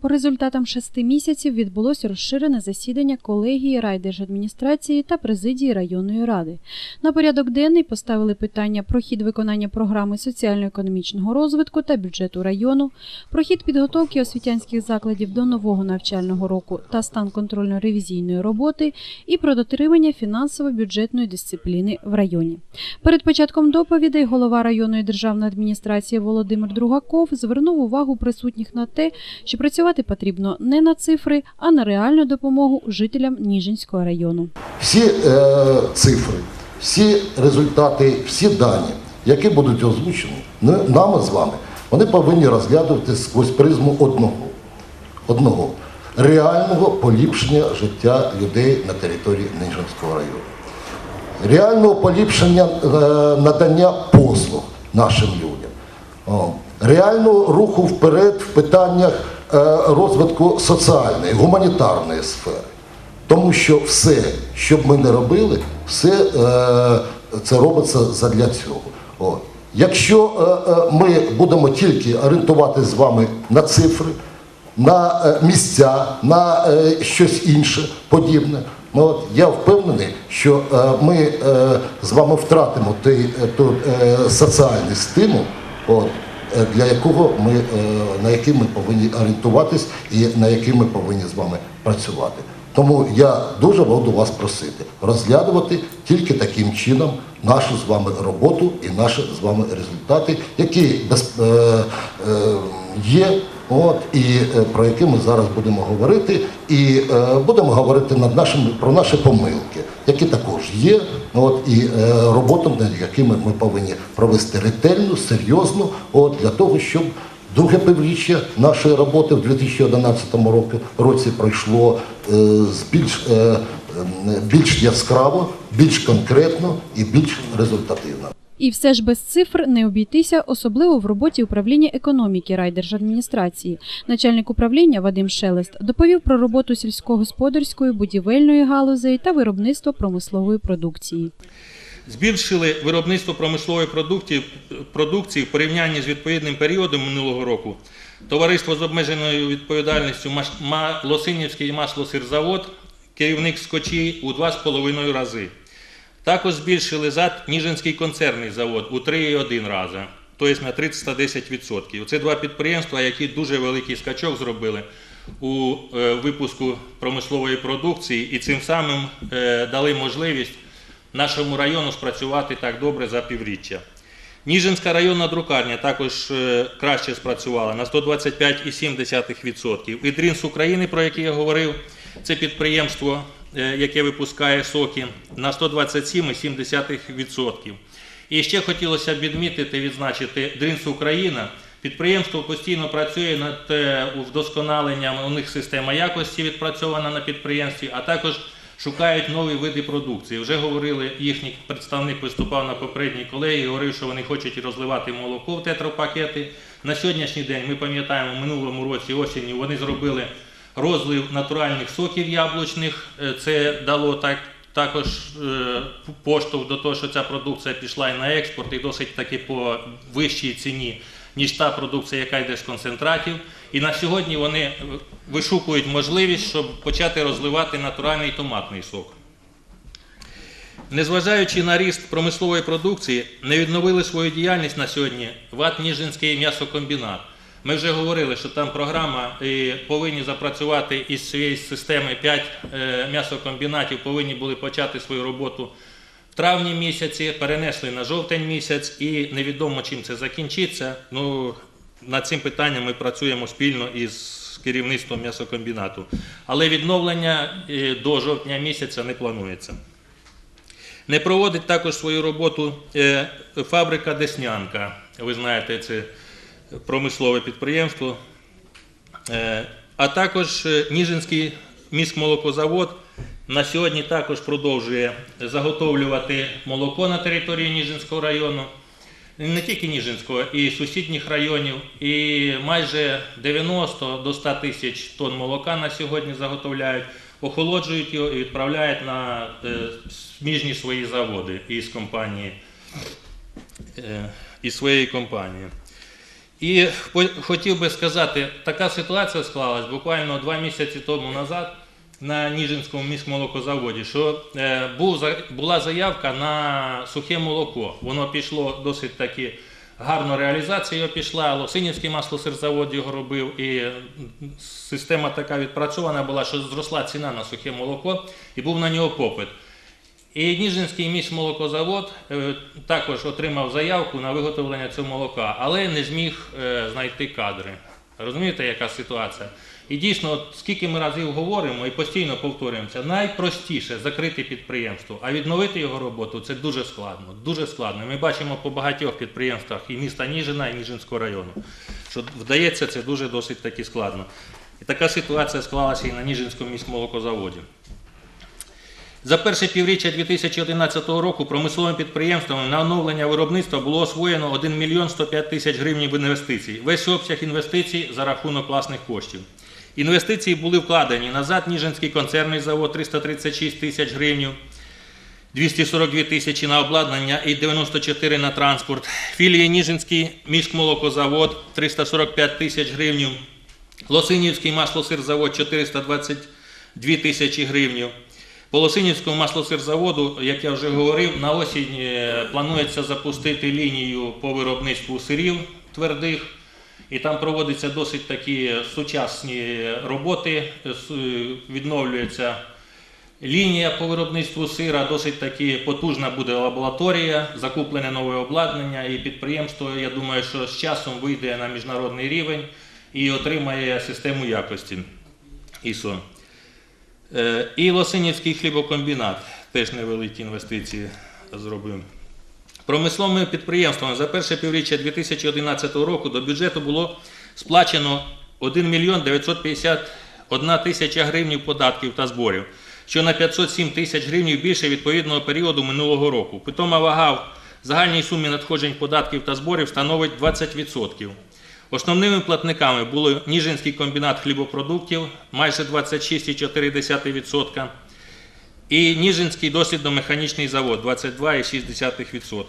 По результатам шести місяців відбулося розширене засідання колегії райдержадміністрації та президії районної ради. На порядок денний поставили питання про хід виконання програми соціально-економічного розвитку та бюджету району, про хід підготовки освітянських закладів до нового навчального року та стан контрольно-ревізійної роботи і про дотримання фінансово-бюджетної дисципліни в районі. Перед початком доповідей голова районної державної адміністрації Володимир Другаков звернув увагу присутніх на те, що працювати потрібно не на цифри, а на реальну допомогу жителям Ніжинського району. Всі е, цифри, всі результати, всі дані, які будуть озвучені нами з вами, вони повинні розглядувати сквозь призму одного, одного реального поліпшення життя людей на території Ніжинського району. Реального поліпшення е, надання послуг нашим людям, реального руху вперед в питаннях розвитку соціальної, гуманітарної сфери. Тому що все, що б ми не робили, все е, це робиться задля цього. От. Якщо е, е, ми будемо тільки орієнтувати з вами на цифри, на е, місця, на е, щось інше подібне, ну, от, я впевнений, що е, ми е, з вами втратимо той, е, той е, соціальний стимул. От, е, для якого ми, е, на який ми повинні орієнтуватись і на який ми повинні з вами працювати. Тому я дуже буду вас просити розглядувати тільки таким чином нашу з вами роботу і наші з вами результати, які без, е, е, є, от, і е, про які ми зараз будемо говорити, і е, будемо говорити над нашими, про наші помилки, які також є, от, і е, роботу, над якими ми повинні провести ретельну, серйозну, от, для того, щоб Друге півріччя нашої роботи в 2011 році, році пройшло е, з більш, е, більш яскраво, більш конкретно і більш результативно. І все ж без цифр не обійтися, особливо в роботі управління економіки райдержадміністрації. Начальник управління Вадим Шелест доповів про роботу сільськогосподарської, будівельної галузей та виробництво промислової продукції. Збільшили виробництво промислової продукції, продукції в порівнянні з відповідним періодом минулого року. Товариство з обмеженою відповідальністю Лосинівський маслосирзавод, керівник скочі у 2,5 рази. Також збільшили ЗАД Ніжинський концерний завод у 3,1 рази, тобто на 30-10%. Це два підприємства, які дуже великий скачок зробили у е, випуску промислової продукції і цим самим е, дали можливість нашому району спрацювати так добре за півріччя. Ніжинська районна друкарня також е, краще спрацювала на 125,7%. І Дрінс України, про який я говорив, це підприємство, яке випускає соки, на 127,7%. І ще хотілося б відмітити, відзначити Дрінс Україна. Підприємство постійно працює над е, вдосконаленням. У них система якості відпрацьована на підприємстві, а також шукають нові види продукції. Вже говорили, їхній представник виступав на попередній колегії, говорив, що вони хочуть розливати молоко в тетропакети. На сьогоднішній день ми пам'ятаємо, в минулому році осінню вони зробили розлив натуральних соків яблучних. Е, Це дало так. Також е, поштовх до того, що ця продукція пішла і на експорт, і досить таки по вищій ціні, ніж та продукція, яка йде з концентратів. І на сьогодні вони вишукують можливість, щоб почати розливати натуральний томатний сок. Незважаючи на ріст промислової продукції, не відновили свою діяльність на сьогодні ВАТ Ніжинський м'ясокомбінат. Ми вже говорили, що там програма і повинні запрацювати із цієї системи 5 е, м'ясокомбінатів, повинні були почати свою роботу в травні місяці, перенесли на жовтень місяць і невідомо чим це закінчиться. Ну, над цим питанням ми працюємо спільно із керівництвом м'ясокомбінату. Але відновлення е, до жовтня місяця не планується. Не проводить також свою роботу е, фабрика Деснянка. Ви знаєте, це промислове підприємство. Е, А також е, Ніжинський міськмолокозавод на сьогодні також продовжує заготовлювати молоко на території Ніжинського району. Не тільки Ніжинського, і сусідніх районів, і майже 90 до 100 тисяч тонн молока на сьогодні заготовляють, охолоджують його і відправляють на е, сміжні свої заводи із компанії, із своєї компанії. І хотів би сказати, така ситуація склалась буквально два місяці тому назад на Ніжинському міськмолокозаводі, що е, була заявка на сухе молоко. Воно пішло досить таки гарно реалізація його пішла. Лосинівський маслосирзавод його робив, і система така відпрацьована була, що зросла ціна на сухе молоко і був на нього попит. І Ніжинський міськмолокозавод е, також отримав заявку на виготовлення цього молока, але не зміг е, знайти кадри. Розумієте, яка ситуація? І дійсно, скільки ми разів говоримо і постійно повторюємося, найпростіше закрити підприємство, а відновити його роботу це дуже складно. Дуже складно. Ми бачимо по багатьох підприємствах і міста Ніжина, і Ніжинського району, що вдається це дуже досить таки складно. І така ситуація склалася і на Ніжинському міськмолокозаводі. За перше півріччя 2011 року промисловим підприємствами на оновлення виробництва було освоєно 1 мільйон 105 тисяч гривень інвестицій. Весь обсяг інвестицій за рахунок власних коштів. Інвестиції були вкладені назад Ніжинський концерний завод 336 тисяч гривень, 242 тисячі на обладнання і 94 на транспорт. Філії Ніжинський міськмолокозавод 345 тисяч гривень, Лосинівський маслосирзавод 422 тисячі гривень. По Лосинівському маслосирзаводу, як я вже говорив, на осінь е, планується запустити лінію по виробництву сирів твердих. І там проводяться досить такі сучасні роботи, е, відновлюється лінія по виробництву сира, досить таки потужна буде лабораторія, закуплене нове обладнання, і підприємство, я думаю, що з часом вийде на міжнародний рівень і отримає систему якості ISO. Е, І Лосинівський хлібокомбінат теж невеликі інвестиції зробив. Промисловими підприємствами за перше півріччя 2011 року до бюджету було сплачено 1 мільйон 951 тисяча гривень податків та зборів, що на 507 тисяч гривень більше відповідного періоду минулого року. Питома вага в загальній сумі надходжень податків та зборів становить 20%. Основними платниками були Ніжинський комбінат хлібопродуктів майже 26,4%, і Ніжинський дослідно-механічний завод 22,6%.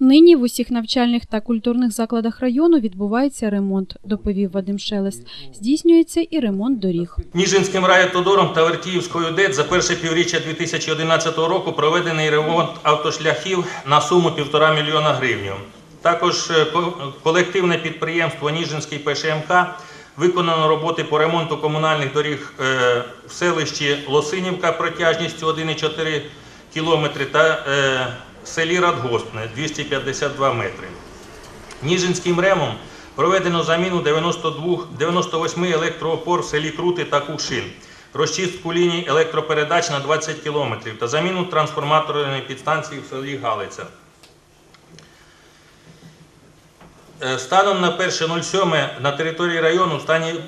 Нині в усіх навчальних та культурних закладах району відбувається ремонт, доповів Вадим Шелест. Здійснюється і ремонт доріг. Ніжинським райавтодором та Вертіївською ДЕД за перше півріччя 2011 року проведений ремонт автошляхів на суму 1,5 мільйона гривень. Також е, колективне підприємство Ніжинський ПШМК виконано роботи по ремонту комунальних доріг е, в селищі Лосинівка протяжністю 1,4 км та е, селі Радгоспне 252 метри. Ніжинським ремом проведено заміну 92, 98 електроопор в селі Крути та Кувшин, розчистку ліній електропередач на 20 км та заміну трансформаторної підстанції в селі Галиця. Е, Станом на 1.07 на території району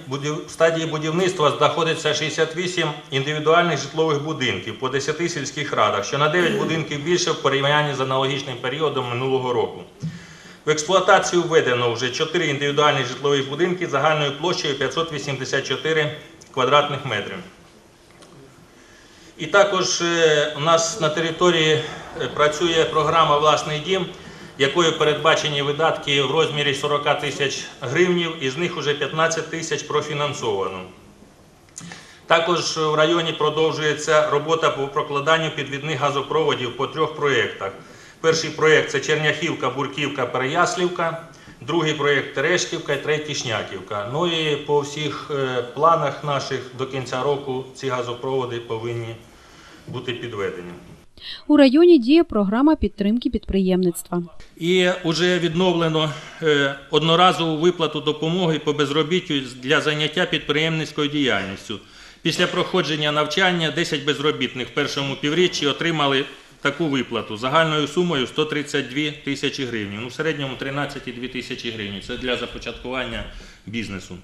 в стадії будівництва знаходиться 68 індивідуальних житлових будинків по 10 сільських радах, що на 9 будинків більше в порівнянні з аналогічним періодом минулого року. В експлуатацію введено вже 4 індивідуальні житлові будинки загальною площею 584 квадратних метрів. І також е, у нас на території е, працює програма Власний дім, якою передбачені видатки в розмірі 40 тисяч гривнів, із них вже 15 тисяч профінансовано. Також в районі продовжується робота по прокладанню підвідних газопроводів по трьох проєктах. Перший проєкт це Черняхівка, Бурківка, Переяслівка, другий проєкт Терешківка і третій Шняківка. Ну і по всіх е, планах наших до кінця року ці газопроводи повинні бути підведені. У районі діє програма підтримки підприємництва. І вже відновлено е, одноразову виплату допомоги по безробіттю для заняття підприємницькою діяльністю. Після проходження навчання 10 безробітних в першому півріччі отримали таку виплату загальною сумою 132 тисячі гривень. Ну, в середньому 13,2 тисячі гривень. Це для започаткування бізнесу.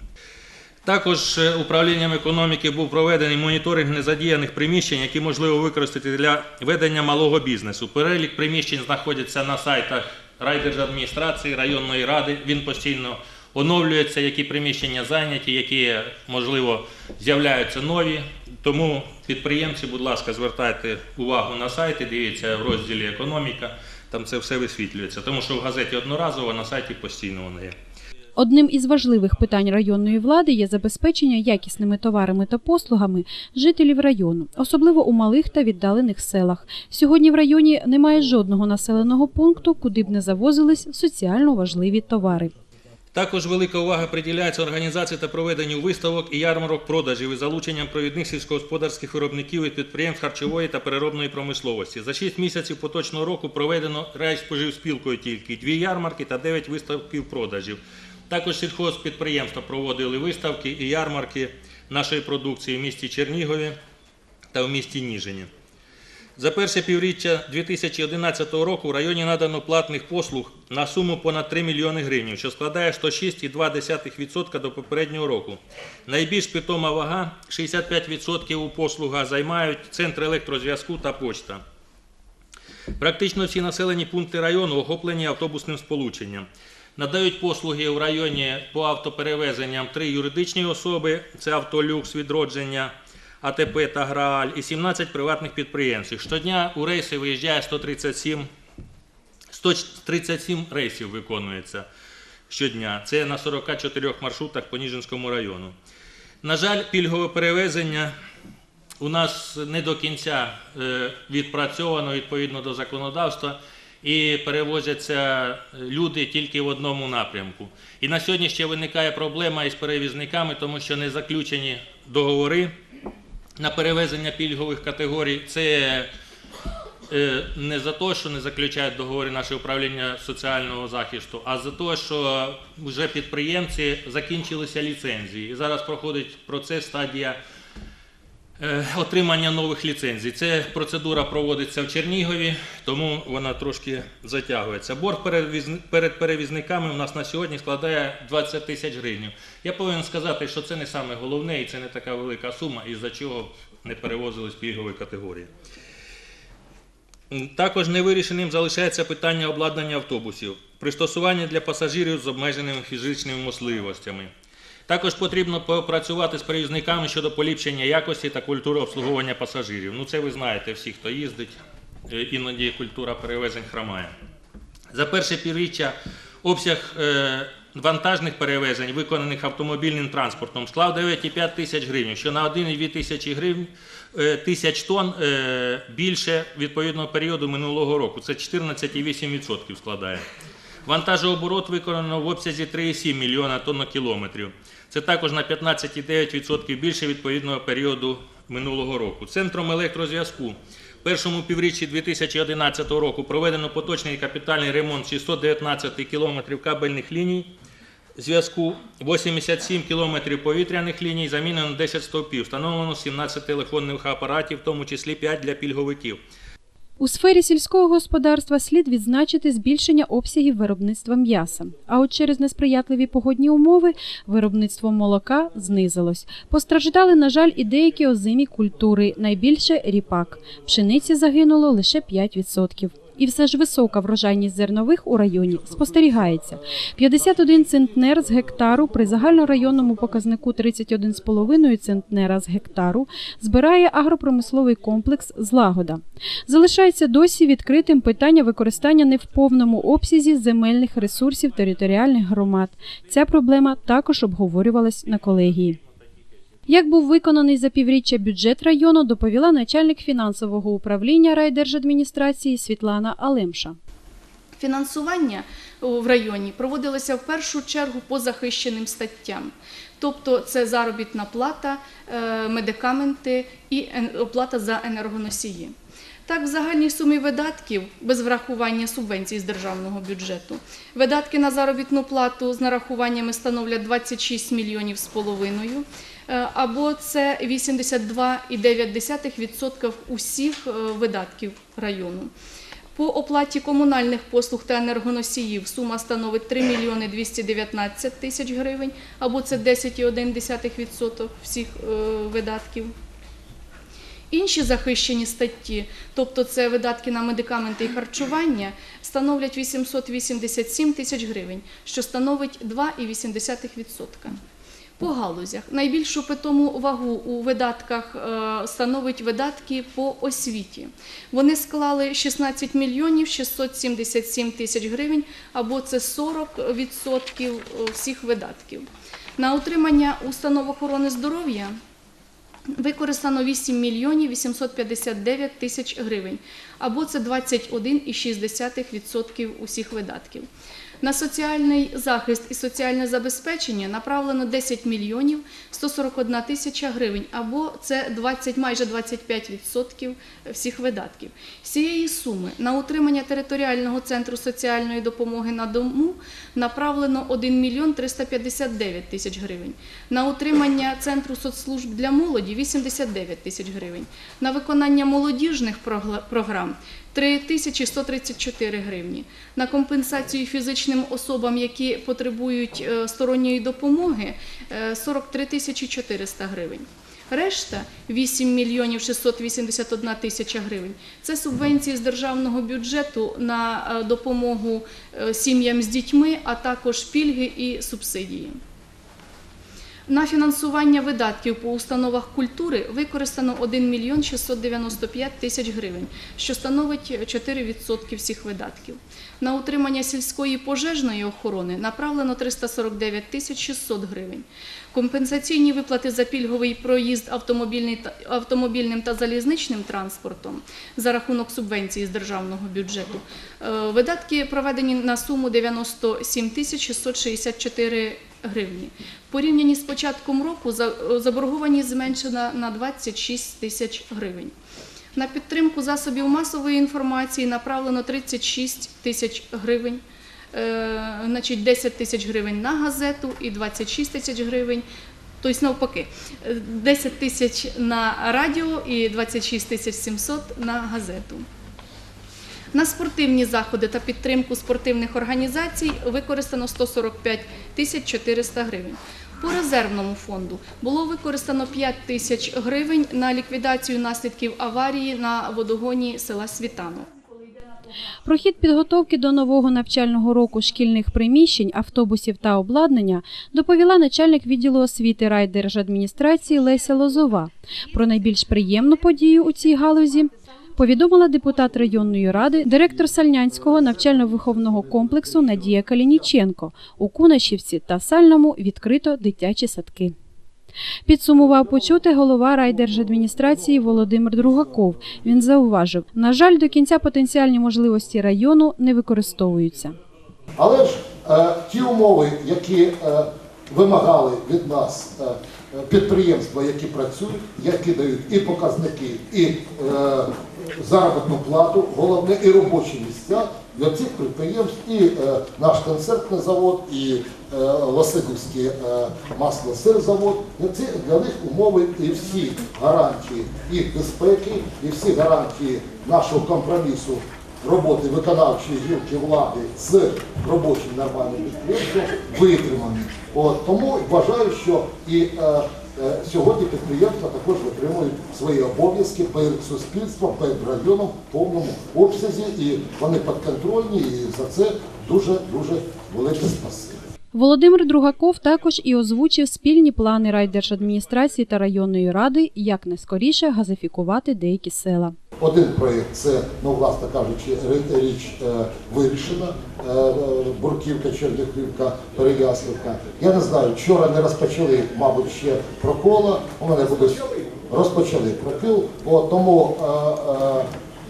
Також е, управлінням економіки був проведений моніторинг незадіяних приміщень, які можливо використати для ведення малого бізнесу. Перелік приміщень знаходиться на сайтах райдержадміністрації, районної ради. Він постійно оновлюється, які приміщення зайняті, які, можливо, з'являються нові. Тому підприємці, будь ласка, звертайте увагу на сайти, дивіться в розділі економіка, там це все висвітлюється. Тому що в газеті одноразово, на сайті постійно воно є. Одним із важливих питань районної влади є забезпечення якісними товарами та послугами жителів району, особливо у малих та віддалених селах. Сьогодні в районі немає жодного населеного пункту, куди б не завозились соціально важливі товари. Також велика увага приділяється організації та проведенню виставок і ярмарок продажів із залученням провідних сільськогосподарських виробників і підприємств харчової та переробної промисловості. За 6 місяців поточного року проведено райспоживспілкою тільки дві ярмарки та 9 виставків продажів. Також сільхозпідприємства проводили виставки і ярмарки нашої продукції в місті Чернігові та в місті Ніжині. За перше півріччя 2011 року в районі надано платних послуг на суму понад 3 мільйони гривень, що складає 106,2% до попереднього року. Найбільш питома вага 65% у послугах займають центр електрозв'язку та почта. Практично всі населені пункти району охоплені автобусним сполученням. Надають послуги в районі по автоперевезенням три юридичні особи: це автолюкс, відродження, АТП та Грааль, і 17 приватних підприємців. Щодня у рейси виїжджає 137, 137 рейсів виконується щодня. Це на 44 маршрутах по Ніжинському району. На жаль, пільгове перевезення у нас не до кінця е, відпрацьовано відповідно до законодавства. І перевозяться люди тільки в одному напрямку. І на сьогодні ще виникає проблема із перевізниками, тому що не заключені договори на перевезення пільгових категорій. Це е, не за те, що не заключають договори наше управління соціального захисту, а за те, що вже підприємці закінчилися ліцензії. І зараз проходить процес стадія е, отримання нових ліцензій. Ця процедура проводиться в Чернігові, тому вона трошки затягується. Борг перед перевізниками у нас на сьогодні складає 20 тисяч гривень. Я повинен сказати, що це не саме головне і це не така велика сума, із-за чого не перевозились пільгові категорії. Також невирішеним залишається питання обладнання автобусів, пристосування для пасажирів з обмеженими фізичними можливостями. Також потрібно попрацювати з перевізниками щодо поліпшення якості та культури обслуговування пасажирів. Ну це ви знаєте, всі, хто їздить, е, іноді культура перевезень хромає. За перше півріччя обсяг е, вантажних перевезень, виконаних автомобільним транспортом, склав 9,5 тисяч гривень, що на 1,2 тисячі гривень е, тисяч тонн більше відповідного періоду минулого року. Це 14,8% складає. Вантажооборот виконано в обсязі 3,7 мільйона тоннокілометрів. Це також на 15,9% більше відповідного періоду минулого року. Центром електрозв'язку в першому півріччі 2011 року проведено поточний капітальний ремонт 619 кілометрів кабельних ліній зв'язку, 87 кілометрів повітряних ліній, замінено 10 стовпів, встановлено 17 телефонних апаратів, в тому числі 5 для пільговиків. У сфері сільського господарства слід відзначити збільшення обсягів виробництва м'яса. А от через несприятливі погодні умови виробництво молока знизилось. Постраждали, на жаль, і деякі озимі культури, найбільше ріпак. Пшениці загинуло лише 5%. І все ж висока врожайність зернових у районі спостерігається. 51 центнер з гектару при загальнорайонному показнику 31,5 центнера з гектару збирає агропромисловий комплекс Злагода. Залишається досі відкритим питання використання не в повному обсязі земельних ресурсів територіальних громад. Ця проблема також обговорювалась на колегії. Як був виконаний за півріччя бюджет району, доповіла начальник фінансового управління райдержадміністрації Світлана Алемша. Фінансування в районі проводилося в першу чергу по захищеним статтям. Тобто це заробітна плата, е, медикаменти і оплата за енергоносії. Так, в загальній сумі видатків, без врахування субвенцій з державного бюджету, видатки на заробітну плату з нарахуваннями становлять 26 мільйонів з половиною, е, або це 82,9% усіх е, видатків району. По оплаті комунальних послуг та енергоносіїв сума становить 3 мільйони 219 тисяч гривень, або це 10,1% всіх е, видатків. Інші захищені статті, тобто це видатки на медикаменти і харчування, становлять 887 тисяч гривень, що становить 2,8%. По галузях найбільшу питому вагу у видатках е, становить видатки по освіті. Вони склали 16 мільйонів 677 тисяч гривень, або це 40% всіх видатків. На утримання установ охорони здоров'я використано 8 мільйонів 859 тисяч гривень, або це 21,6% усіх видатків. На соціальний захист і соціальне забезпечення направлено 10 мільйонів 141 тисяча гривень, або це 20, майже 25% всіх видатків. З цієї суми на утримання територіального центру соціальної допомоги на дому направлено 1 мільйон 359 тисяч гривень. На утримання центру соцслужб для молоді 89 тисяч гривень. На виконання молодіжних програм 3134 гривні. На компенсацію фізичним особам, які потребують е, сторонньої допомоги, е, 43 тисячі 400 гривень. Решта 8 мільйонів 681 тисяча гривень. Це субвенції з державного бюджету на е, допомогу е, сім'ям з дітьми, а також пільги і субсидії. На фінансування видатків по установах культури використано 1 мільйон 695 тисяч гривень, що становить 4% всіх видатків. На утримання сільської пожежної охорони направлено 349 тисяч 600 гривень. Компенсаційні виплати за пільговий проїзд автомобільним та залізничним транспортом за рахунок субвенції з державного бюджету. Е, Видатки проведені на суму 97 тисяч 664 гривні. В порівнянні з початком року заборгованість зменшена на 26 тисяч гривень. На підтримку засобів масової інформації направлено 36 тисяч гривень, е, значить 10 тисяч гривень на газету і 26 тисяч гривень. Тобто навпаки, е, 10 тисяч на радіо і 26 тисяч 700 на газету. На спортивні заходи та підтримку спортивних організацій використано 145 тисяч 400 гривень. По резервному фонду було використано 5 тисяч гривень на ліквідацію наслідків аварії на водогоні села Світанок. Про хід підготовки до нового навчального року шкільних приміщень, автобусів та обладнання доповіла начальник відділу освіти райдержадміністрації Леся Лозова. Про найбільш приємну подію у цій галузі повідомила депутат районної ради, директор Сальнянського навчально-виховного комплексу Надія Калініченко. У Кунашівці та Сальному відкрито дитячі садки. Підсумував почути голова райдержадміністрації Володимир Другаков. Він зауважив, на жаль, до кінця потенціальні можливості району не використовуються. Але ж е, ті умови, які е, вимагали від нас е, підприємства, які працюють, які дають і показники, і е, заробітну плату, головне і робочі місця для цих підприємств, і е, наш концертний завод, і е, Васильівський е, масло-сирзавод. Для, для них умови і всі гарантії їх безпеки, і всі гарантії нашого компромісу роботи виконавчої гілки влади з робочим нормальним підприємством витримані. От, тому вважаю, що і е, сьогодні підприємства також виконують свої обов'язки перед суспільством, перед районом в повному обсязі, і вони підконтрольні, і за це дуже дуже велике спасибі. Володимир Другаков також і озвучив спільні плани райдержадміністрації та районної ради, як найскоріше газифікувати деякі села. Один проєкт це, ну, власне кажучи, річ е, вирішена. Е, Бурківка, Черняхівка, Переяслівка. Я не знаю, вчора не розпочали, мабуть, ще прокола. У мене буде розпочали прокил. От, тому е,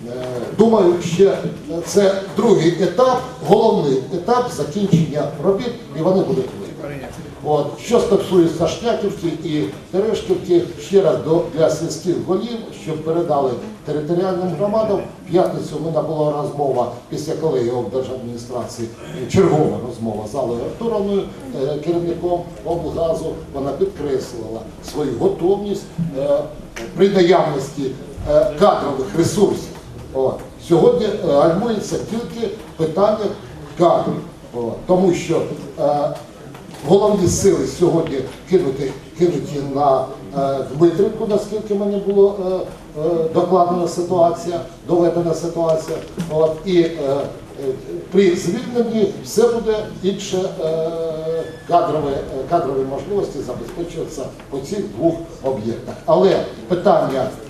е, думаю, ще це другий етап, головний етап закінчення робіт, і вони будуть виконані. От, що стосується Шняківки і Терешківки, ще раз до, для сільських голів, щоб передали територіальним громадам. В п'ятницю у мене була розмова після колеги облдержадміністрації, чергова розмова з Аллою Артуровною, е, керівником облгазу. Вона підкреслила свою готовність е, при наявності е, кадрових ресурсів. От. Сьогодні е, гальмується тільки питання кадрів, тому що е, головні сили сьогодні кинуті, кинуті на е, Дмитрівку, наскільки мені було е, е, докладена ситуація, доведена ситуація. От, і е, е, при звільненні все буде інше е, кадрове, е, кадрові можливості забезпечуватися по цих двох об'єктах. Але питання е,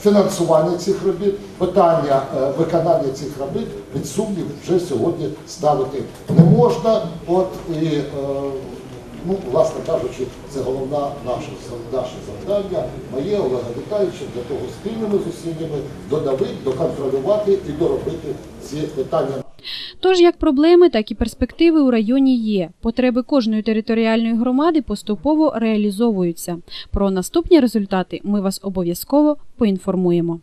фінансування цих робіт, питання е, виконання цих робіт під сумнів вже сьогодні ставити не можна. От і е, ну, власне кажучи, це головна наша наше завдання, моє Олега Віталійовича, для того спільними зусиллями додавити, доконтролювати і доробити ці питання. Тож як проблеми, так і перспективи у районі є. Потреби кожної територіальної громади поступово реалізовуються. Про наступні результати ми вас обов'язково поінформуємо.